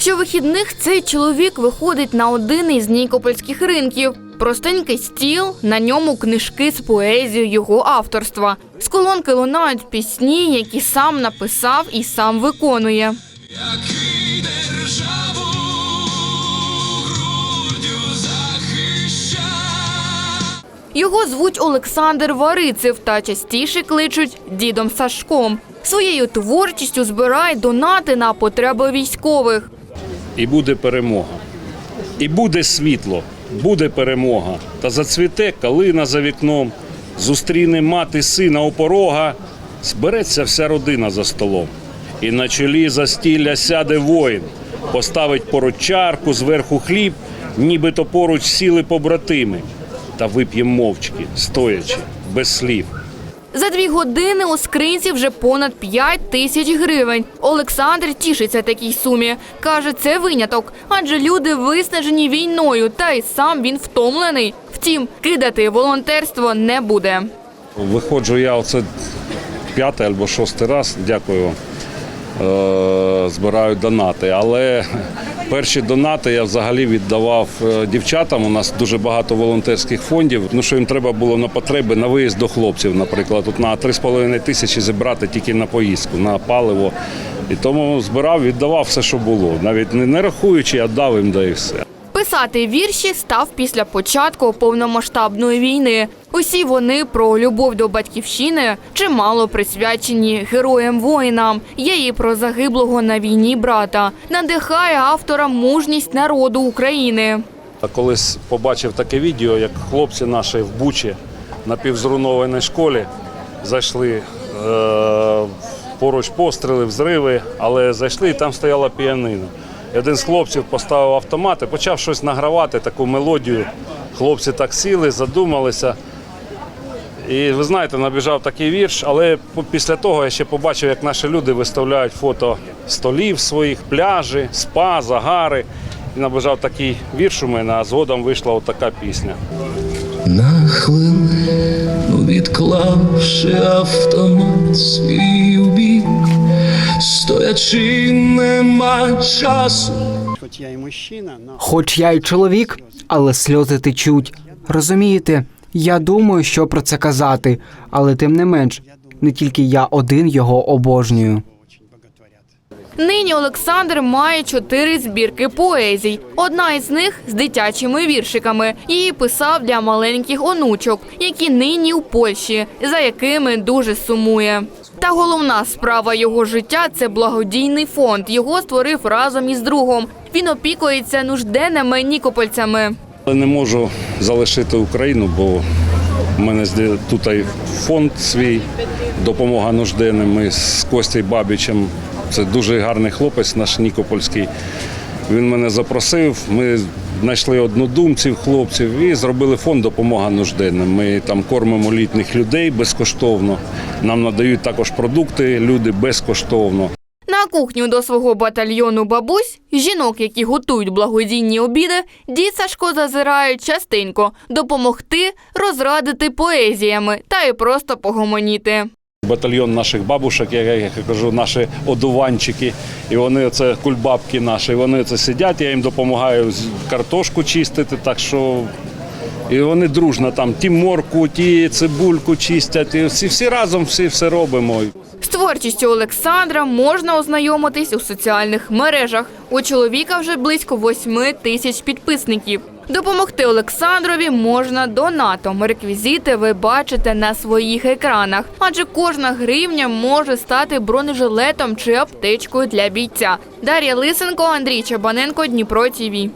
Щовихідних цей чоловік виходить на один із нікопольських ринків. Простенький стіл, на ньому книжки з поезією його авторства. З колонки лунають пісні, які сам написав і сам виконує. який державу груддю захищав. Його звуть Олександр Варицев та частіше кличуть дідом Сашком. Своєю творчістю збирає донати на потреби військових. І буде перемога. І буде світло, буде перемога. Та зацвіте калина за вікном, зустріне мати сина у порога, збереться вся родина за столом. І на чолі застілля сяде воїн, поставить поруч чарку, зверху хліб, нібито поруч сіли побратими. Та вип'єм мовчки, стоячи, без слів. За дві години у скринці вже понад 5 тисяч гривень. Олександр тішиться такій сумі. Каже, це виняток, адже люди виснажені війною, та й сам він втомлений. Втім, кидати волонтерство не буде. Виходжу я оце п'ятий або шостий раз, дякую вам. Е, Збираю донати. Але перші донати я взагалі віддавав е, дівчатам. У нас дуже багато волонтерських фондів. Ну що їм треба було на потреби на виїзд до хлопців, наприклад, тут на 3,5 тисячі зібрати тільки на поїздку, на паливо. І тому збирав, віддавав все, що було. Навіть не, рахуючи, а дав їм да і все. Писати вірші став після початку повномасштабної війни. Усі вони про любов до батьківщини чимало присвячені героям воїнам. Є і про загиблого на війні брата. Надихає автора мужність народу України. А колись побачив таке відео, як хлопці наші в Бучі на півзруйнованій школі зайшли е, поруч постріли, взриви, але зайшли і там стояла піанино. Один з хлопців поставив автомат і почав щось награвати, таку мелодію. Хлопці так сіли, задумалися. І ви знаєте, набіжав такий вірш, але після того я ще побачив, як наші люди виставляють фото столів своїх, пляжі, спа, загари. І набіжав такий вірш у мене, а згодом вийшла отака пісня. На хвилину відклавши автомат свій бік, стоячи нема часу. Хоч я і мужчина, но Хоч я й чоловік, але сльози течуть. Розумієте, я думаю, що про це казати, але тим не менш, не тільки я один його обожнюю. Нині Олександр має чотири збірки поезій. Одна із них з дитячими віршиками. Її писав для маленьких онучок, які нині у Польщі, за якими дуже сумує. Та головна справа його життя це благодійний фонд. Його створив разом із другом. Він опікується нужденними нікопольцями. Не можу залишити Україну, бо в мене тут фонд свій, допомога нужденним. Ми з Костю Бабічем. Це дуже гарний хлопець, наш Нікопольський. Він мене запросив. Ми знайшли однодумців, хлопців і зробили фонд допомога нужденним. Ми там кормимо літніх людей безкоштовно. Нам надають також продукти люди безкоштовно. На кухню до свого батальйону бабусь, жінок, які готують благодійні обіди, дід Сашко зазирає частенько допомогти розрадити поезіями та й просто погомоніти. Батальйон наших бабушок, як я кажу, наші одуванчики, і вони це кульбабки наші. Вони це сидять, я їм допомагаю картошку чистити, так що. І вони дружно там ті морку, ті цибульку чистять. І всі, всі разом всі все робимо. Творчістю Олександра можна ознайомитись у соціальних мережах. У чоловіка вже близько 8 тисяч підписників. Допомогти Олександрові можна донатом. Реквізити ви бачите на своїх екранах, адже кожна гривня може стати бронежилетом чи аптечкою для бійця. Дар'я Лисенко, Андрій Чабаненко, Дніпро ТІВІ.